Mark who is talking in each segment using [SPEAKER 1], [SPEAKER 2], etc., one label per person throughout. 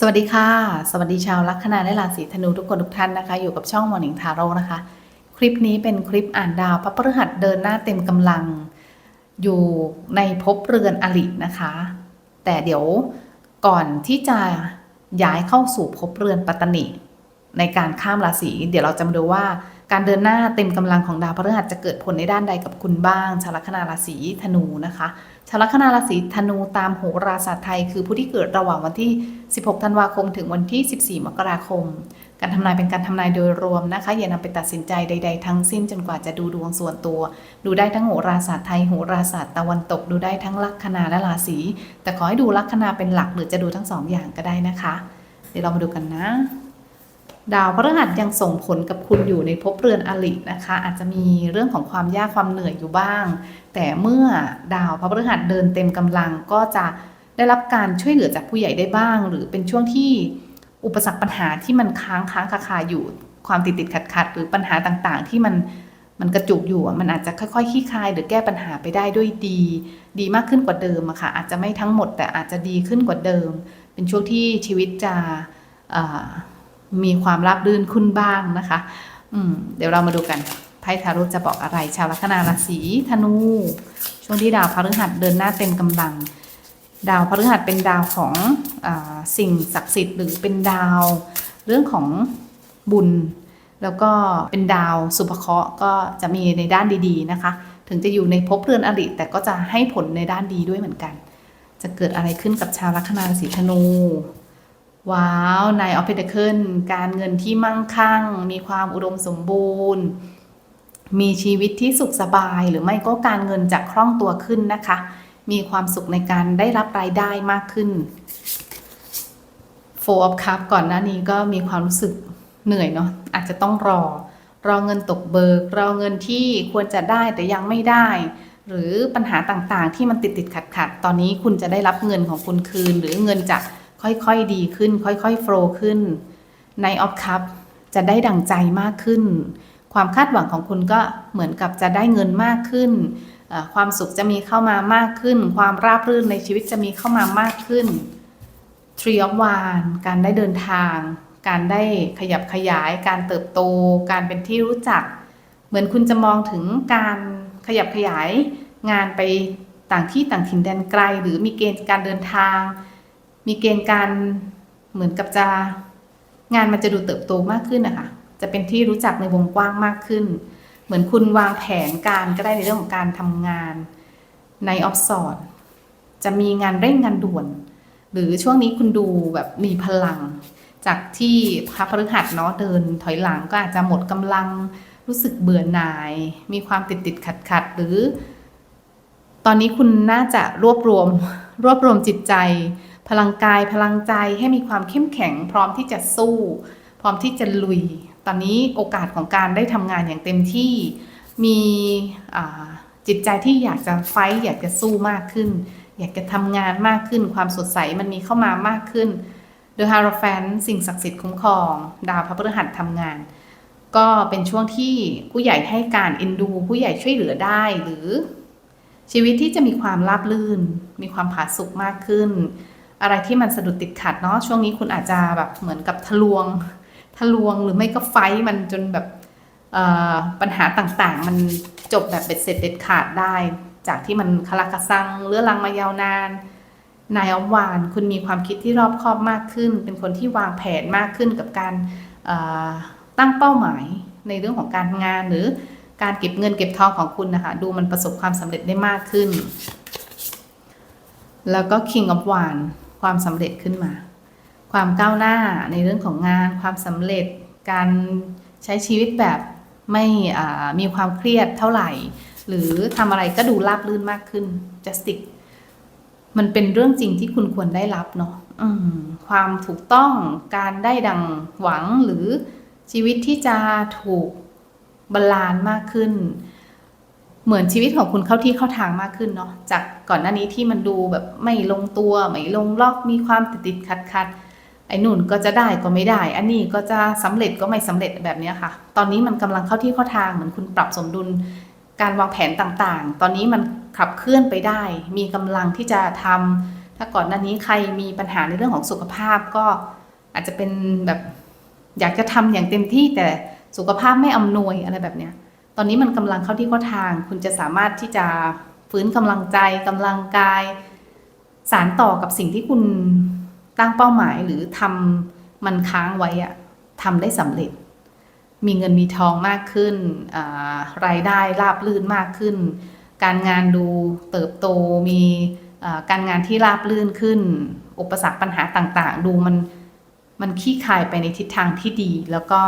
[SPEAKER 1] สวัสดีค่ะ สวัสดีชาวลัคนาและราศีธนูทุกคนทุกท่านนะคะ อยู่กับช่องมอร์นิ่งทาโร่นะคะ คลิปนี้เป็นคลิปอ่านดาวพระพฤหัสเดินหน้าเต็มกำลัง อยู่ในภพเรือนอลินะคะ แต่เดี๋ยวก่อนที่จะย้ายเข้าสู่ภพเรือนปัตตนิในการข้ามราศีเดี๋ยวเราจะมาดูว่า การเดินหน้าเต็มกำลังของดาวพฤหัสจะเกิดผลในด้านใดกับคุณบ้างชาวลัคนาราศีธนูนะคะ ชาวลัคนาราศีธนูตามโหราศาสตร์ไทย คือผู้ที่เกิดระหว่างวันที่ 16 ธันวาคม ถึงวันที่ 14 มกราคม การทำนายเป็นการทำนายโดยรวมนะคะ อย่านำไปตัดสินใจใด ๆ ทั้งสิ้นจนกว่าจะดูดวงส่วนตัว ดูได้ทั้งโหราศาสตร์ไทยโหราศาสตร์ตะวันตกดูได้ทั้งลัคนาและราศีแต่ขอให้ดูลัคนาเป็นหลักหรือจะดูทั้งสองอย่างก็ได้นะคะ เดี๋ยวเรามาดูกันนะ ดาวพฤหัสยังส่งผลกับคุณอยู่ในภพเรือนอลินะคะ อาจจะมีเรื่องของความยากความเหนื่อยอยู่บ้าง แต่เมื่อดาวพระพฤหัสเดินเต็มกำลังก็จะได้รับการช่วยเหลือจากผู้ใหญ่ได้บ้าง หรือเป็นช่วงที่อุปสรรคปัญหาที่มันค้างค้างคาคาอยู่ความติดติดขัดขัดหรือปัญหาต่างๆ ที่มันมันกระจุกอยู่มันอาจจะค่อยๆคลี่คลาย หรือแก้ปัญหาไปได้ด้วยดี ดีมากขึ้นกว่าเดิมอะค่ะอาจจะไม่ทั้งหมดแต่อาจจะดีขึ้นกว่าเดิม เป็นช่วงที่ชีวิตจะ มีความราบรื่นขึ้นบ้างนะคะ อืม เดี๋ยวเรามาดูกันไพ่ทาโร่จะบอกอะไร ชาวลัคนาราศีธนู ช่วงที่ดาวพฤหัสเดินหน้าเต็มกำลัง ดาวพฤหัสเป็นดาวของอสิ่งศักดิ์สิทธิ์หรือเป็นดาว เรื่องของบุญ แล้วก็เป็นดาวสุภเคราะห์ก็จะมีในด้านดี ๆ นะคะ ถึงจะอยู่ในภพเรือนอริแต่ก็จะให้ผลในด้านดีด้วยเหมือนกัน จะเกิดอะไรขึ้นกับชาวลัคนาราศีธนู ว้าวนายออฟเพนเคิลการเงินที่มั่งคั่ง มีความอุดมสมบูรณ์ มีชีวิตที่สุขสบายหรือไม่ก็การเงินจะคล่องตัวขึ้นนะคะ มีความสุขในการได้รับรายได้มากขึ้น Four of Cup ก่อนหน้านี้ก็มีความรู้สึกเหนื่อยเนาะอาจจะต้องรอ รอเงินตกเบิก รอเงินที่ควรจะได้แต่ยังไม่ได้ หรือปัญหาต่างๆ ที่มันติดติดขัดขัดตอนนี้คุณจะได้รับเงินของคุณคืน หรือเงินจะ ค่อยๆดีขึ้น ค่อยๆโฟล์ขึ้นในออฟคัพจะได้ดังใจมากขึ้น ความคาดหวังของคุณก็เหมือนกับจะได้เงินมากขึ้น ความสุขจะมีเข้ามามากขึ้น ความราบรื่นในชีวิตจะมีเข้ามามากขึ้น Tree of Wands การได้เดินทาง การได้ขยับขยาย การเติบโต การเป็นที่รู้จัก เหมือนคุณจะมองถึงการขยับขยายงานไปต่างที่ต่างถิ่นแดนไกล หรือมีเกณฑ์การเดินทาง มีเกณฑ์การเหมือนกับจะงานมันจะดูเติบโตมากขึ้นนะคะจะเป็นที่รู้จักในวงกว้างมากขึ้น เหมือนคุณวางแผนการก็ได้ในเรื่องของการทำงานในออฟสอดจะมีงานเร่งงานด่วน หรือช่วงนี้คุณดูแบบมีพลัง จากที่พระพฤหัสเนาะเดินถอยหลังก็อาจจะหมดกำลังรู้สึกเบื่อหน่าย มีความติดติดขัดขัดหรือ ตอนนี้คุณน่าจะรวบรวมรวบรวมจิตใจ พลังกายพลังใจให้มีความเข้มแข็ง พร้อมที่จะสู้ พร้อมที่จะลุย ตอนนี้โอกาสของการได้ทำงานอย่างเต็มที่ มีจิตใจที่อยากจะไฟอยากจะสู้มากขึ้น อยากจะทำงานมากขึ้น ความสดใสมันมีเข้ามามากขึ้น The Hierophant สิ่งศักดิ์สิทธิ์คุ้มครอง ดาวพระพฤหัสทำงาน ก็เป็นช่วงที่ผู้ใหญ่ให้การเอ็นดู ผู้ใหญ่ช่วยเหลือได้หรือ ชีวิตที่จะมีความราบรื่น มีความผาสุกมากขึ้น อะไรที่มันสะดุดติดขัดเนาะช่วงนี้คุณอาจจะแบบเหมือนกับทะลวงทะลวงหรือไม่ก็ไฟมันจนแบบปัญหาต่างๆ มันจบแบบเบ็ดเสร็จเด็ดขาดได้ จากที่มันคลากระซังเรื้อรังมายาวนานนายอวาน คุณมีความคิดที่รอบคอบมากขึ้น เป็นคนที่วางแผนมากขึ้นกับการตั้งเป้าหมายในเรื่องของการงานหรือการเก็บเงินเก็บทองของคุณนะคะ ดูมันประสบความสำเร็จได้มากขึ้น แล้วก็ King of w a n d ความสำเร็จขึ้นมา ความก้าวหน้าในเรื่องของงานความสำเร็จการใช้ชีวิตแบบไม่มีความเครียดเท่าไหร่ หรือทำอะไรก็ดูราบรื่นมากขึ้น justice มันเป็นเรื่องจริงที่คุณควรได้รับเนาะความถูกต้องการได้ดังหวังหรือชีวิตที่จะถูกบาลานซ์มากขึ้น เหมือนชีวิตของคุณเข้าที่เข้าทางมากขึ้นเนาะจากก่อนหน้านี้ที่มันดูแบบไม่ลงตัว ไม่ลงล็อกมีความติดติดขัดขัดไอ้นู่นก็จะได้ก็ไม่ได้ อันนี้ก็จะสำเร็จก็ไม่สำเร็จแบบนี้ค่ะ ตอนนี้มันกำลังเข้าที่เข้าทางเหมือนคุณปรับสมดุลการวางแผนต่างๆ ตอนนี้มันขับเคลื่อนไปได้ มีกำลังที่จะทำถ้าก่อนหน้านี้ใครมีปัญหาในเรื่องของสุขภาพก็อาจจะเป็นแบบอยากจะทำอย่างเต็มที่แต่สุขภาพไม่อำนวยอะไรแบบเนี้ย ตอนนี้มันกำลังเข้าที่เข้าทาง คุณจะสามารถที่จะฟื้นกำลังใจกำลังกาย สารต่อกับสิ่งที่คุณตั้งเป้าหมายหรือทำมันค้างไว้อะทำได้สำเร็จ มีเงินมีทองมากขึ้นรายได้ราบรื่นมากขึ้น การงานดูเติบโตมีการงานที่ราบรื่นขึ้น อุปสรรคปัญหาต่าง ๆ ดูมัน มันขี้คายไปในทิศทางที่ดี แล้วก็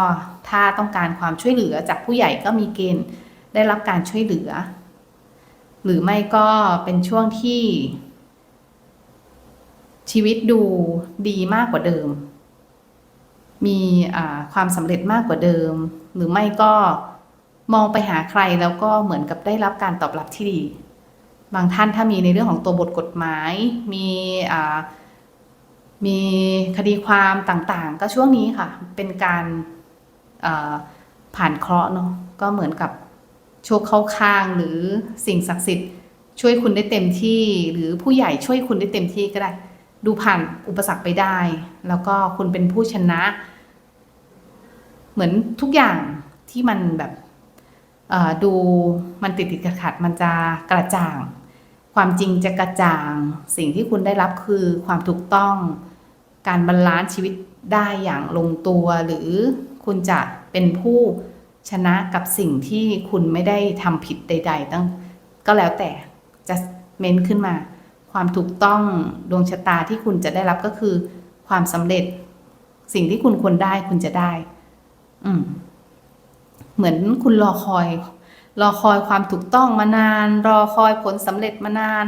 [SPEAKER 1] ถ้าต้องการความช่วยเหลือจากผู้ใหญ่ก็มีเกณฑ์ได้รับการช่วยเหลือ หรือไม่ก็เป็นช่วงที่ ชีวิตดูดีมากกว่าเดิม มีความสำเร็จมากกว่าเดิม หรือไม่ก็มองไปหาใครแล้วก็เหมือนกับได้รับการตอบรับที่ดี บางท่านถ้ามีในเรื่องของตัวบทกฎหมาย มีอ่า มีคดีความต่างๆ ก็ช่วงนี้ค่ะ เป็นการผ่านเคราะห์เนาะก็เหมือนกับโชคเข้าข้างหรือสิ่งศักดิ์สิทธิ์ ช่วยคุณได้เต็มที่หรือผู้ใหญ่ช่วยคุณได้เต็มที่ก็ได้ ดูผ่านอุปสรรคไปได้ แล้วก็คุณเป็นผู้ชนะ เหมือนทุกอย่างที่มันแบบดูมันติดติดขัดขัดมันจะกระจ่าง ความจริงจะกระจ่าง สิ่งที่คุณได้รับคือความถูกต้อง การบรรลานซ์ชีวิตได้อย่างลงตัว หรือคุณจะเป็นผู้ชนะกับสิ่งที่คุณไม่ได้ทำผิดใด ๆ ตั้งก็แล้วแต่จะเม้นขึ้นมา ความถูกต้องดวงชะตาที่คุณจะได้รับก็คือ ความสำเร็จ สิ่งที่คุณควรได้คุณจะได้ อืม เหมือนคุณรอคอย รอคอยความถูกต้องมานาน รอคอยผลสำเร็จมานาน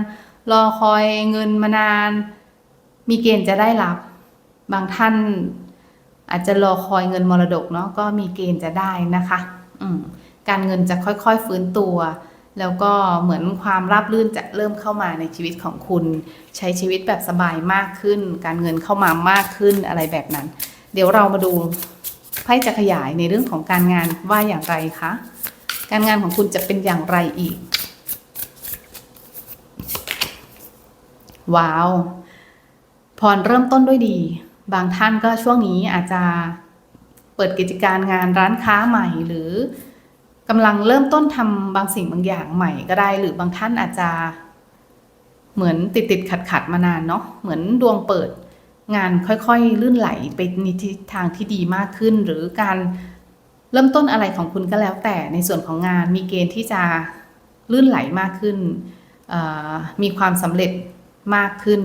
[SPEAKER 1] รอคอยเงินมานาน มีเกณฑ์จะได้รับ บางท่านอาจจะรอคอยเงินมรดกเนาะก็มีเกณฑ์จะได้นะคะการเงินจะค่อยๆฟื้นตัว แล้วก็เหมือนความราบรื่นจะเริ่มเข้ามาในชีวิตของคุณ ใช้ชีวิตแบบสบายมากขึ้น การเงินเข้ามามากขึ้นอะไรแบบนั้น เดี๋ยวเรามาดูไพ่จะขยายในเรื่องของการงานว่าอย่างไรคะการงานของคุณจะเป็นอย่างไรอีก ว้าวพรเริ่มต้นด้วยดี บางท่านก็ช่วงนี้อาจจะเปิดกิจการงานร้านค้าใหม่ หรือกำลังเริ่มต้นทำบางสิ่งบางอย่างใหม่ก็ได้ หรือบางท่านอาจจะ เหมือนติดติดขัดขัดมานานเนาะเหมือนดวงเปิดงานค่อยๆ ลื่นไหลไปในทิศทางที่ดีมากขึ้น หรือการเริ่มต้นอะไรของคุณก็แล้วแต่ในส่วนของงานมีเกณฑ์ที่จะลื่นไหลมากขึ้น มีความสำเร็จมากขึ้น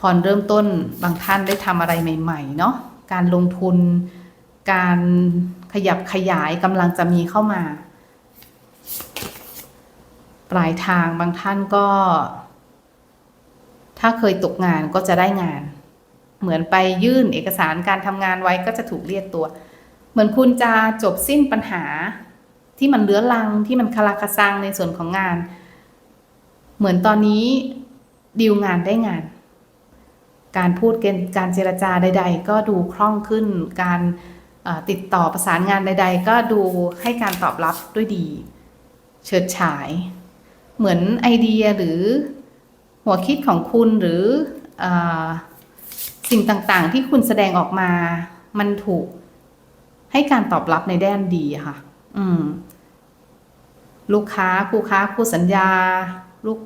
[SPEAKER 1] พรเริ่มต้นบางท่านได้ทำอะไรใหม่ๆเนาะการลงทุน การขยับขยายกำลังจะมีเข้ามา ปลายทางบางท่านก็ ถ้าเคยตกงานก็จะได้งาน เหมือนไปยื่นเอกสารการทำงานไว้ก็จะถูกเรียกตัว เหมือนคุณจะจบสิ้นปัญหาที่มันเลื้อรังที่มันคาราคาซังในส่วนของงาน เหมือนตอนนี้ดีลงานได้งาน การพูดเกณฑ์การเจรจาใด ๆ ก็ดูคล่องขึ้น การติดต่อประสานงานใด ๆ ก็ดูให้การตอบรับด้วยดี เฉิดฉาย เหมือนไอเดียหรือหัวคิดของคุณหรืออสิ่งต่างๆ ที่คุณแสดงออกมา มันถูกให้การตอบรับในด้านดีค่ะ อืม ลูกค้าคู่ค้าคู่สัญญา ลูก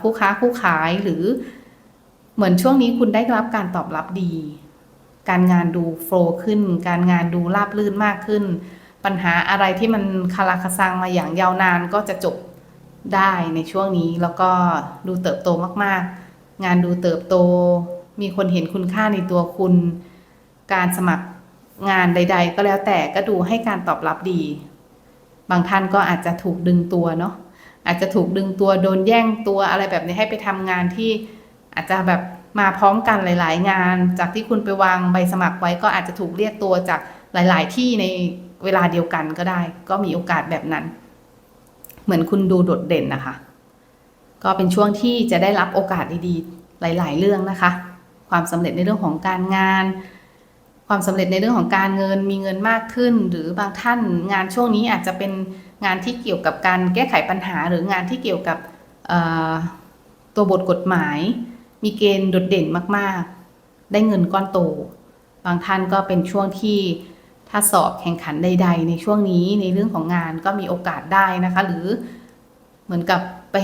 [SPEAKER 1] คู่ค้าคู่ขายหรือ เหมือนช่วงนี้คุณได้รับการตอบรับดี การงานดูโฟล์ขึ้น การงานดูราบรื่นมากขึ้น ปัญหาอะไรที่มันคาราคาซังมาอย่างยาวนานก็จะจบได้ในช่วงนี้แล้วก็ดูเติบโตมากๆ งานดูเติบโต มีคนเห็นคุณค่าในตัวคุณ การสมัครงานใด ๆ ก็แล้วแต่ก็ดูให้การตอบรับดี บางท่านก็อาจจะถูกดึงตัวเนาะอาจจะถูกดึงตัวโดนแย่งตัวอะไรแบบนี้ให้ไปทำงานที่ อาจจะแบบมาพร้อมกันหลาย ๆ งาน จากที่คุณไปวางใบสมัครไว้ก็อาจจะถูกเรียกตัวจากหลาย ๆ ที่ในเวลาเดียวกันก็ได้ ก็มีโอกาสแบบนั้น เหมือนคุณดูโดดเด่นนะคะ ก็เป็นช่วงที่จะได้รับโอกาสดีๆ หลาย ๆ เรื่องนะคะ ความสำเร็จในเรื่องของการงาน ความสำเร็จในเรื่องของการเงินมีเงินมากขึ้น หรือบางท่านงานช่วงนี้อาจจะเป็นงานที่เกี่ยวกับการแก้ไขปัญหา หรืองานที่เกี่ยวกับตัวบทกฎหมาย มีเกณฑ์โดดเด่นมากๆ ได้เงินก้อนโต บางท่านก็เป็นช่วงที่ถ้าสอบแข่งขันใด ๆ ในช่วงนี้ในเรื่องของงานก็มีโอกาสได้นะคะ หรือเหมือนกับไป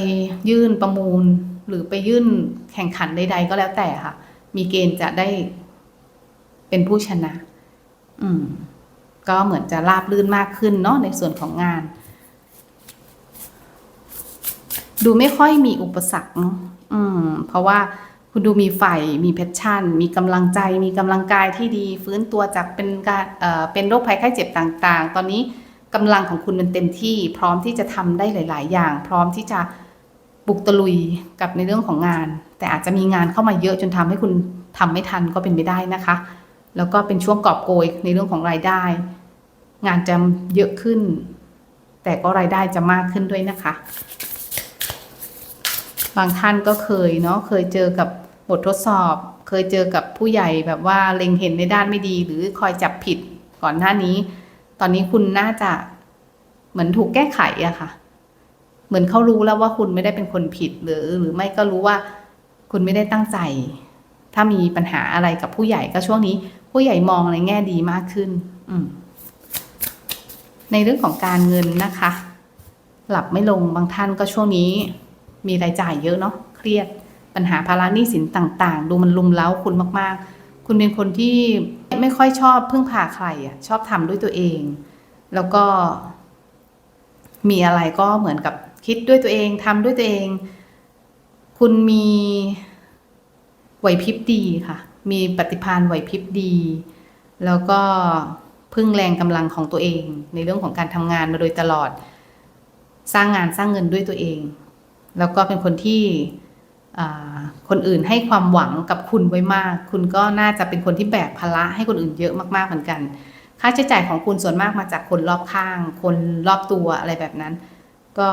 [SPEAKER 1] ยื่นประมูล หรือไปยื่นแข่งขันใด ๆ ก็แล้วแต่ค่ะ มีเกณฑ์จะได้เป็นผู้ชนะ อืม ก็เหมือนจะราบรื่นมากขึ้นเนาะในส่วนของงาน ดูไม่ค่อยมีอุปสรรคเนาะ อืม เพราะว่าคุณดูมีไฟมีแพชชั่น มีกำลังใจ มีกำลังกายที่ดี ฟื้นตัวจากเป็นการเอ่อเป็นโรคภัยไข้เจ็บต่างๆ ตอนนี้กำลังของคุณมันเต็มที่ พร้อมที่จะทำได้หลาย ๆ อย่าง พร้อมที่จะบุกตะลุยกับในเรื่องของงาน แต่อาจจะมีงานเข้ามาเยอะจนทำให้คุณทำไม่ทันก็เป็นไปได้นะคะ แล้วก็เป็นช่วงกอบโกยในเรื่องของรายได้ งานจะเยอะขึ้น แต่ก็รายได้จะมากขึ้นด้วยนะคะ บางท่านก็เคยเนาะเคยเจอกับบททดสอบ เคยเจอกับผู้ใหญ่แบบว่าเล็งเห็นในด้านไม่ดี หรือคอยจับผิดก่อนหน้านี้ ตอนนี้คุณน่าจะเหมือนถูกแก้ไขอะค่ะ เหมือนเขารู้แล้วว่าคุณไม่ได้เป็นคนผิดหรือ หรือไม่ก็รู้ว่าคุณไม่ได้ตั้งใจ ถ้ามีปัญหาอะไรกับผู้ใหญ่ก็ช่วงนี้ ผู้ใหญ่มองในแง่ดีมากขึ้น อืมในเรื่องของการเงินนะคะ หลับไม่ลงบางท่านก็ช่วงนี้ มีรายจ่ายเยอะเนาะเครียดปัญหาภาระหนี้สินต่างๆ ดูมันลุมเล้าคุณมากๆ คุณเป็นคนที่ไม่ค่อยชอบพึ่งพาใครอะ่ะชอบทำด้วยตัวเอง แล้วก็ มีอะไรก็เหมือนกับคิดด้วยตัวเองทำด้วยตัวเอง คุณมีไหวพริบดีค่ะ มีปฏิภาณไหวพริบดี แล้วก็พึ่งแรงกำลังของตัวเอง ในเรื่องของการทำงานมาโดยตลอด สร้างงานสร้างเงินด้วยตัวเอง แล้วก็เป็นคนที่คนอื่นให้ความหวังกับคุณไว้มาก คุณก็น่าจะเป็นคนที่แบกภาระให้คนอื่นเยอะมากๆเหมือนกัน ค่าใช้จ่ายของคุณส่วนมากมาจากคนรอบข้าง คนรอบตัวอะไรแบบนั้น ก็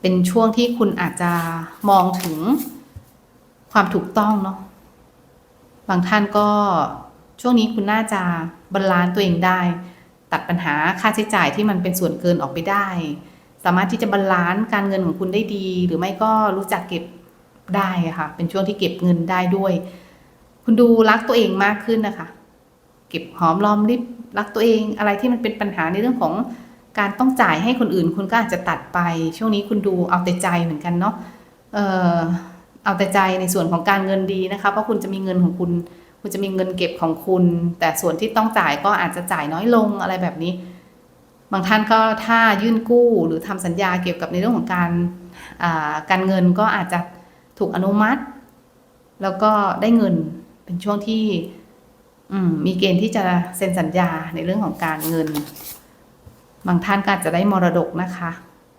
[SPEAKER 1] เป็นช่วงที่คุณอาจจะมองถึงความถูกต้องเนาะ บางท่านก็ช่วงนี้คุณน่าจะบาลานตัวเองได้ ตัดปัญหาค่าใช้จ่ายที่มันเป็นส่วนเกินออกไปได้ สามารถที่จะบาลานซ์การเงินของคุณได้ดี หรือไม่ก็รู้จักเก็บได้ค่ะ เป็นช่วงที่เก็บเงินได้ด้วย คุณดูรักตัวเองมากขึ้นนะคะ เก็บหอมรอมริบรักตัวเอง อะไรที่มันเป็นปัญหาในเรื่องของการต้องจ่ายให้คนอื่น คุณก็อาจจะตัดไป ช่วงนี้คุณดูเอาแต่ใจเหมือนกันเนาะเออเอาแต่ใจในส่วนของการเงินดีนะคะ เพราะคุณจะมีเงินของคุณ คุณจะมีเงินเก็บของคุณ แต่ส่วนที่ต้องจ่ายก็อาจจะจ่ายน้อยลงอะไรแบบนี้ บางท่านก็ถ้ายื่นกู้หรือทำสัญญาเกี่ยวกับในเรื่องของการการเงินก็อาจจะถูกอนุมัติ แล้วก็ได้เงินเป็นช่วงที่มมีเกณฑ์ที่จะเซ็นสัญญาในเรื่องของการเงิน บางท่านก็อาจจะได้มรดกนะคะ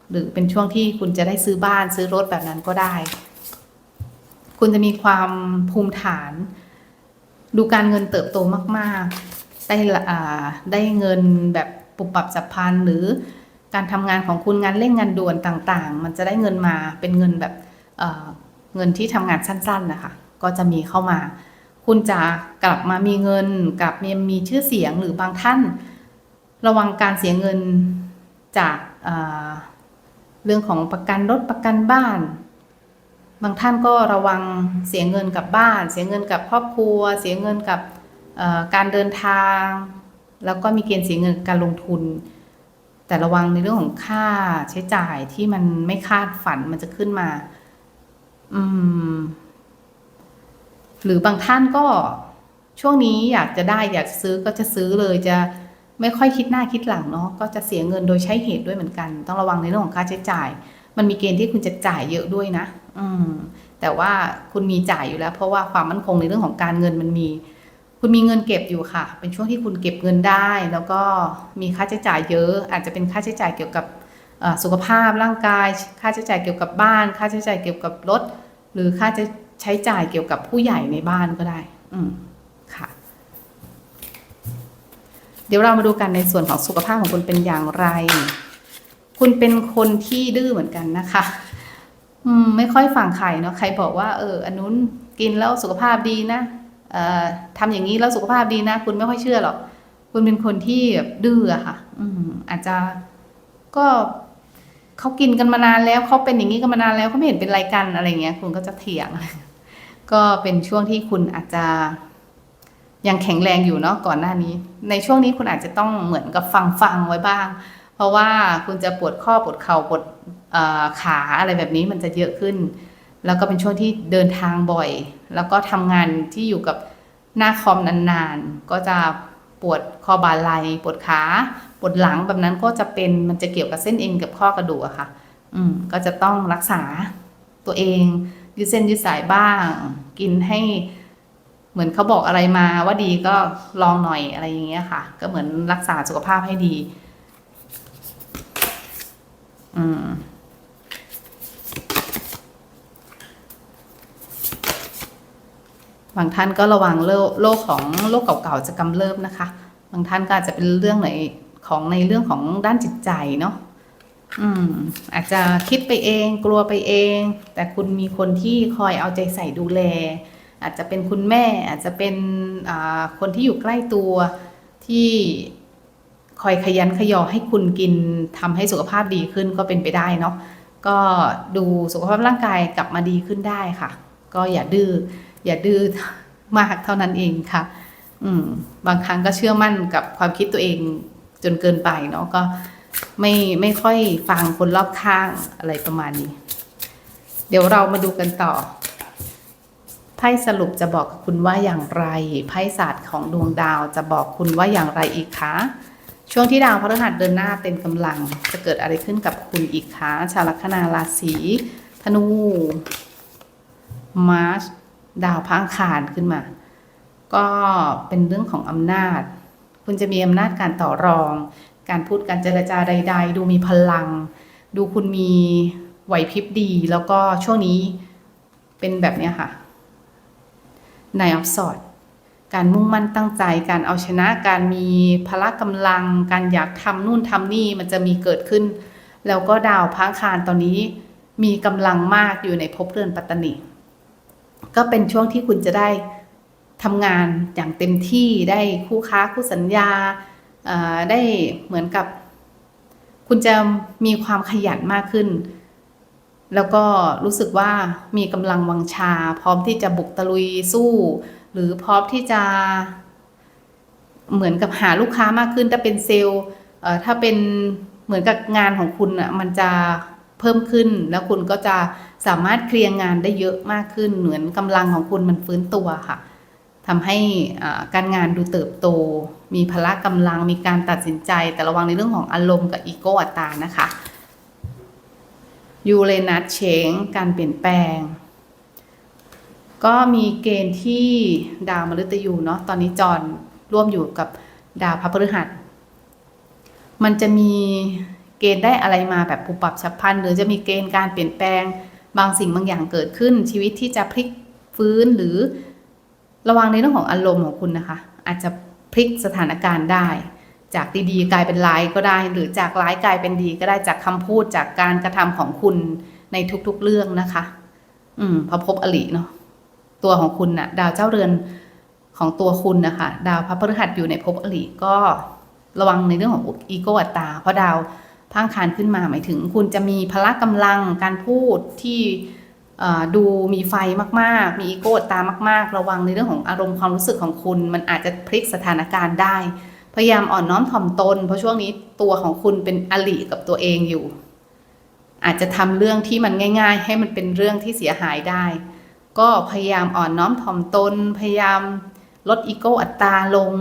[SPEAKER 1] หรือเป็นช่วงที่คุณจะได้ซื้อบ้านซื้อรถแบบนั้นก็ได้ คุณจะมีความภูมิฐาน ดูการเงินเติบโตมาก ๆ ได้ได้เงินแบบ ปุบปับสับพันหรือการทำงานของคุณงานเร่งงานด่วนต่างๆ มันจะได้เงินมาเป็นเงินแบบเเงินที่ทำงานสั้น ๆ นะคะ ก็จะมีเข้ามา คุณจะกลับมามีเงิน กลับมีมีชื่อเสียงหรือบางท่าน ระวังการเสียเงินจากอ่าเรื่องของประกันรถประกันบ้าน บางท่านก็ระวังเสียเงินกับบ้าน เสียเงินกับครอบครัว เสียเงินกับการเดินทาง แล้วก็มีเกณฑ์เสียเงินการลงทุน แต่ระวังในเรื่องของค่าใช้จ่ายที่มันไม่คาดฝันมันจะขึ้นมา อืม หรือบางท่านก็ช่วงนี้อยากจะได้อยากซื้อก็จะซื้อเลยจะไม่ค่อยคิดหน้าคิดหลังเนาะก็จะเสียเงินโดยใช้เหตุด้วยเหมือนกัน ต้องระวังในเรื่องของค่าใช้จ่าย มันมีเกณฑ์ที่คุณจะจ่ายเยอะด้วยนะ อืม แต่ว่าคุณมีจ่ายอยู่แล้ว เพราะว่าความมั่นคงในเรื่องของการเงินมันมี คุณมีเงินเก็บอยู่ค่ะ เป็นช่วงที่คุณเก็บเงินได้ แล้วก็มีค่าใช้จ่ายเยอะ อาจจะเป็นค่าใช้จ่ายเกี่ยวกับสุขภาพร่างกาย ค่าใช้จ่ายเกี่ยวกับบ้าน ค่าใช้จ่ายเกี่ยวกับรถ หรือค่าใช้จ่ายเกี่ยวกับผู้ใหญ่ในบ้านก็ได้ อืมค่ะ เดี๋ยวเรามาดูกันในส่วนของสุขภาพของคุณเป็นอย่างไร คุณเป็นคนที่ดื้อเหมือนกันนะคะ อืม ไม่ค่อยฟังใครเนาะ ใครบอกว่า เออ อันนู้นกินแล้วสุขภาพดีนะ ทำอย่างนี้แล้วสุขภาพดีนะ คุณไม่ค่อยเชื่อหรอก คุณเป็นคนที่แบบดื้อค่ะ อืมอาจจะก็เขากินกันมานานแล้วเขาเป็นอย่างนี้กันมานานแล้วเขาไม่เห็นเป็นไรกันอะไรเงี้ย คุณก็จะเถียง ก็เป็นช่วงที่คุณอาจจะยังแข็งแรงอยู่เนาะก่อนหน้านี้ ในช่วงนี้คุณอาจจะต้องเหมือนกับฟังฟังไว้บ้าง เพราะว่าคุณจะปวดข้อปวดเข่าปวดขาอะไรแบบนี้มันจะเยอะขึ้น แล้วก็เป็นช่วงที่เดินทางบ่อย แล้วก็ทำงานที่อยู่กับหน้าคอมนานๆ ก็จะปวดคอบ่าไหล่ปวดขาปวดหลังแบบนั้นก็จะเป็นมันจะเกี่ยวกับเส้นเอ็นกับข้อกระดูกอะค่ะ อืมก็จะต้องรักษาตัวเองยืดเส้นยืดสายบ้าง กินให้เหมือนเขาบอกอะไรมาว่าดีก็ลองหน่อยอะไรอย่างเงี้ยค่ะ ก็เหมือนรักษาสุขภาพให้ดี อืม บางท่านก็ระวังโรคของโรคเก่าๆจะกำเริบนะคะ บางท่านก็อาจจะเป็นเรื่องไหนของในเรื่องของด้านจิตใจเนาะอืม อาจจะคิดไปเองกลัวไปเอง แต่คุณมีคนที่คอยเอาใจใส่ดูแล อาจจะเป็นคุณแม่ อาจจะเป็นคนที่อยู่ใกล้ตัวที่คอยขยันขยอให้คุณกินทำให้สุขภาพดีขึ้นก็เป็นไปได้เนาะก็ดูสุขภาพร่างกายกลับมาดีขึ้นได้ค่ะ ก็อย่าดื้อ อย่าดื้อมากเท่านั้นเองค่ะ อืม บางครั้งก็เชื่อมั่นกับความคิดตัวเองจนเกินไปเนาะก็ไม่ไม่ค่อยฟังคนรอบข้างอะไรประมาณนี้ เดี๋ยวเรามาดูกันต่อไพ่สรุปจะบอกคุณว่าอย่างไรไพ่ศาสตร์ของดวงดาวจะบอกคุณว่าอย่างไรอีกคะช่วงที่ดาวพฤหัสเดินหน้าเต็มกำลัง จะเกิดอะไรขึ้นกับคุณอีกคะชาวลัคนาราศีธนูมาร์ช ดาวพระอังคารขึ้นมา ก็เป็นเรื่องของอำนาจ คุณจะมีอำนาจการต่อรอง การพูดการเจรจาใด ๆ ดูมีพลัง ดูคุณมีไหวพริบดี แล้วก็ช่วงนี้เป็นแบบนี้ค่ะนายออฟสอดการมุ่งมั่นตั้งใจ การเอาชนะ การมีพละกำลัง การอยากทำนู่นทำนี่มันจะมีเกิดขึ้น แล้วก็ดาวพระอังคารตอนนี้มีกำลังมากอยู่ในภพเรือนปัตตนี ก็เป็นช่วงที่คุณจะได้ทำงานอย่างเต็มที่ได้คู่ค้าคู่สัญญาได้เหมือนกับ คุณจะมีความขยันมากขึ้น แล้วก็รู้สึกว่ามีกำลังวังชา พร้อมที่จะบุกตะลุยสู้ หรือพร้อมที่จะ เหมือนกับหาลูกค้ามากขึ้น ถ้าเป็นเซลล์ถ้าเป็นเหมือนกับงานของคุณอะมันจะ เพิ่มขึ้น แล้วคุณก็จะสามารถเคลียร์งานได้เยอะมากขึ้น เหมือนกำลังของคุณมันฟื้นตัวค่ะทำให้การงานดูเติบโต มีพละกำลังมีการตัดสินใจ แต่ระวังในเรื่องของอารมณ์กับอีโก้อัตตานะคะยูเรนัสเชงการเปลี่ยนแปลง ก็มีเกณฑ์ที่ดาวมฤตยูเนาะตอนนี้จรร่วมอยู่กับดาวพระพฤหัส มันจะมี เกณฑ์ได้อะไรมาแบบปุบปับฉับพลันหรือจะมีเกณฑ์การเปลี่ยนแปลง บางสิ่งบางอย่างเกิดขึ้น ชีวิตที่จะพลิกฟื้นหรือระวังในเรื่องของอารมณ์ของคุณนะคะ อาจจะพลิกสถานการณ์ได้ จากดีๆ กลายเป็นร้ายก็ได้ หรือจากร้ายกลายเป็นดีก็ได้จากคำพูดจากการกระทำของคุณในทุกๆเรื่องนะคะ อืมพอพบอลิเนาะตัวของคุณน่ะ ดาวเจ้าเรือนของตัวคุณนะคะ ดาวพระพฤหัสอยู่ในภพอริก็ระวังในเรื่องของอีโก้อัตตาเพราะดาว พังคารขึ้นมาหมายถึง คุณจะมีพละกำลังการพูดที่ดูมีไฟมากๆ มีอีโก้ตามาก ๆ ระวังในเรื่องของอารมณ์ความรู้สึกของคุณ มันอาจจะพลิกสถานการณ์ได้ พยายามอ่อนน้อมถ่อมตน เพราะช่วงนี้ตัวของคุณเป็นอลิกับตัวเองอยู่ อาจจะทำเรื่องที่มันง่าย ๆ ให้มันเป็นเรื่องที่เสียหายได้ ก็พยายามอ่อนน้อมถ่อมตน พยายามลดอีโก้อัตราลง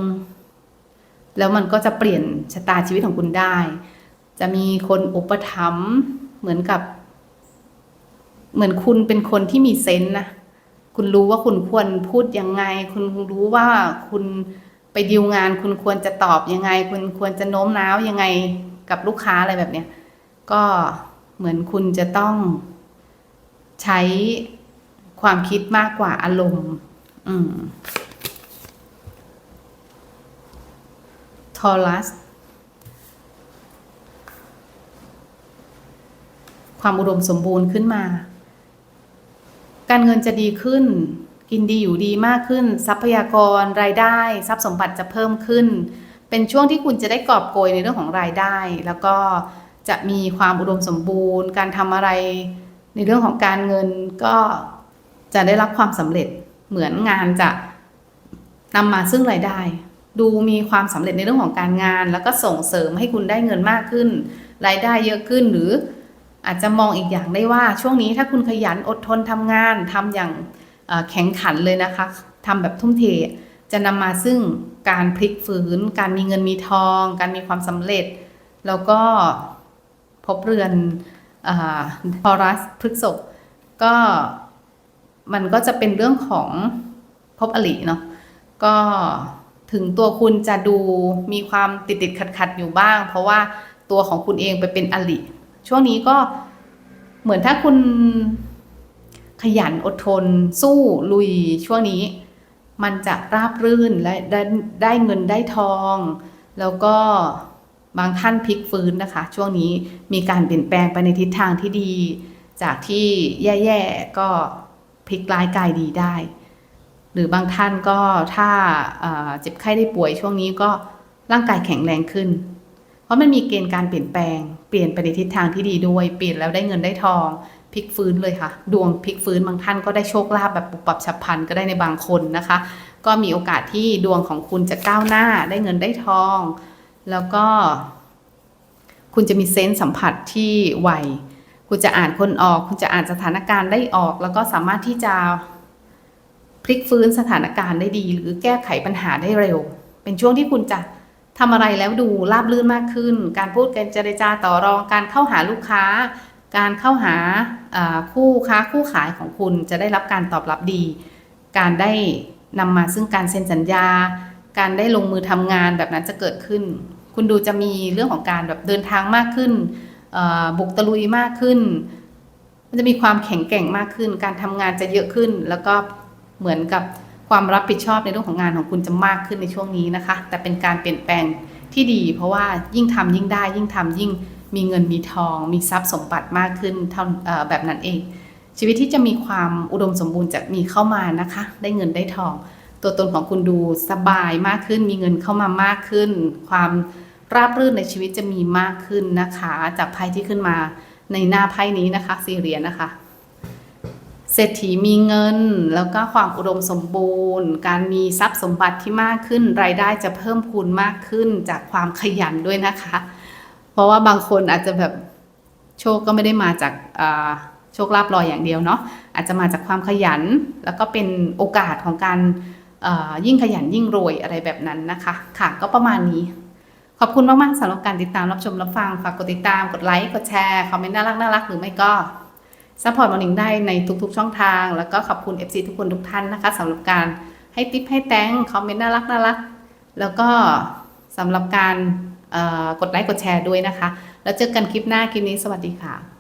[SPEAKER 1] แล้วมันก็จะเปลี่ยนชะตาชีวิตของคุณได้ จะมีคนอุปถัมภ์เหมือนกับ เหมือนคุณเป็นคนที่มีเซนส์นะคุณรู้ว่าคุณควรพูดยังไง คุณรู้ว่าคุณไปดีลงาน คุณควรจะตอบยังไง คุณควรจะโน้มน้าวยังไงกับลูกค้าอะไรแบบเนี้ยก็เหมือนคุณจะต้องใช้ความคิดมากกว่าอารมณ์อืมทอรัส ความอุดมสมบูรณ์ขึ้นมา การเงินจะดีขึ้น กินดีอยู่ดีมากขึ้น ทรัพยากรรายได้ ทรัพย์สมบัติจะเพิ่มขึ้น เป็นช่วงที่คุณจะได้กอบโกยในเรื่องของรายได้ แล้วก็จะมีความอุดมสมบูรณ์ การทำอะไรในเรื่องของการเงินก็จะได้รับความสำเร็จเหมือนงานจะนำมาซึ่งรายได้ ดูมีความสำเร็จในเรื่องของการงาน แล้วก็ส่งเสริมให้คุณได้เงินมากขึ้น รายได้เยอะขึ้นหรือ อาจจะมองอีกอย่างได้ว่าช่วงนี้ถ้าคุณขยันอดทนทำงานทำอย่างแข็งขันเลยนะคะทำแบบทุ่มเทจะนำมาซึ่งการพลิกฟื้น การมีเงินมีทอง การมีความสำเร็จ แล้วก็พบเรือนพอรัสพฤกษกก็มันก็จะเป็นเรื่องของพบอลิเนาะก็ถึงตัวคุณจะดูมีความติดติดขัดขัดอยู่บ้าง เพราะว่าตัวของคุณเองไปเป็นอลิ ช่วงนี้ก็เหมือนถ้าคุณขยันอดทน สู้ลุยช่วงนี้ มันจะราบรื่นและได้ได้เงินได้ทอง แล้วก็บางท่านพลิกฟื้นนะคะ ช่วงนี้มีการเปลี่ยนแปลงไปในทิศทางที่ดี จากที่แย่ๆก็พลิกร้ายกายดีได้ หรือบางท่านก็ถ้าเจ็บไข้ได้ป่วยช่วงนี้ก็ร่างกายแข็งแรงขึ้น เพราะมันมีเกณฑ์การเปลี่ยนแปลง เปลี่ยนไปในทิศทางที่ดีด้วย เปลี่ยนแล้วได้เงินได้ทองพลิกฟื้นเลยค่ะ ดวงพลิกฟื้นบางท่านก็ได้โชคลาภแบบปุบปับฉับพลันก็ได้ในบางคนนะคะ ก็มีโอกาสที่ดวงของคุณจะก้าวหน้าได้เงินได้ทอง แล้วก็ คุณจะมีเซนส์สัมผัสที่ไวคุณจะอ่านคนออก คุณจะอ่านสถานการณ์ได้ออก แล้วก็สามารถที่จะพลิกฟื้นสถานการณ์ได้ดี หรือแก้ไขปัญหาได้เร็ว เป็นช่วงที่คุณจะ ทำอะไรแล้วดูราบรื่นมากขึ้น การพูดการเจรจาต่อรองการเข้าหาลูกค้า การเข้าหาคู่ค้าคู่ขายของคุณจะได้รับการตอบรับดี การได้นำมาซึ่งการเซ็นสัญญา การได้ลงมือทำงานแบบนั้นจะเกิดขึ้น คุณดูจะมีเรื่องของการแบบเดินทางมากขึ้นบุกตะลุยมากขึ้น มันจะมีความแข็งแกร่งมากขึ้น การทำงานจะเยอะขึ้น แล้วก็เหมือนกับ ความรับผิดชอบในเรื่องของงานของคุณจะมากขึ้นในช่วงนี้นะคะ แต่เป็นการเปลี่ยนแปลงที่ดี เพราะว่ายิ่งทำยิ่งได้ ยิ่งทำยิ่งมีเงินมีทอง มีทรัพย์สมบัติมากขึ้นแบบนั้นเอง ชีวิตที่จะมีความอุดมสมบูรณ์จะมีเข้ามานะคะ ได้เงินได้ทอง ตัวตนของคุณดูสบายมากขึ้น มีเงินเข้ามามากขึ้น ความราบรื่นในชีวิตจะมีมากขึ้นนะคะ จากไพ่ที่ขึ้นมาในหน้าไพ่นี้นะคะสี่เหรียญนะคะ เศรษฐีมีเงิน แล้วก็ความอุดมสมบูรณ์ การมีทรัพย์สมบัติที่มากขึ้น รายได้จะเพิ่มพูนมากขึ้นจากความขยันด้วยนะคะ เพราะว่าบางคนอาจจะแบบโชคก็ไม่ได้มาจากาโชคลาภลอยอย่างเดียวเนาะอาจจะมาจากความขยัน แล้วก็เป็นโอกาสของการยิ่งขยันยิ่งรวยอะไรแบบนั้นนะคะ ค่ะก็ประมาณนี้ ขอบคุณมาก ๆสำหรับการติดตามรับชมรับฟังฝากกดติดตามกดไลค์กดแชร์คอมเมนต์น่ารักน่ารักหรือไม่ก็ ซัพพอร์ตมอร์นิ่งได้ในทุกๆช่องทาง แล้วก็ขอบคุณ FC ทุกคนทุกท่านนะคะสำหรับการให้ทิปให้แตงคอมเมนต์น่ารักน่ารักแล้วก็สำหรับการกดไลค์กดแชร์ด้วยนะคะ แล้วเจอกันคลิปหน้าคลิปนี้สวัสดีค่ะ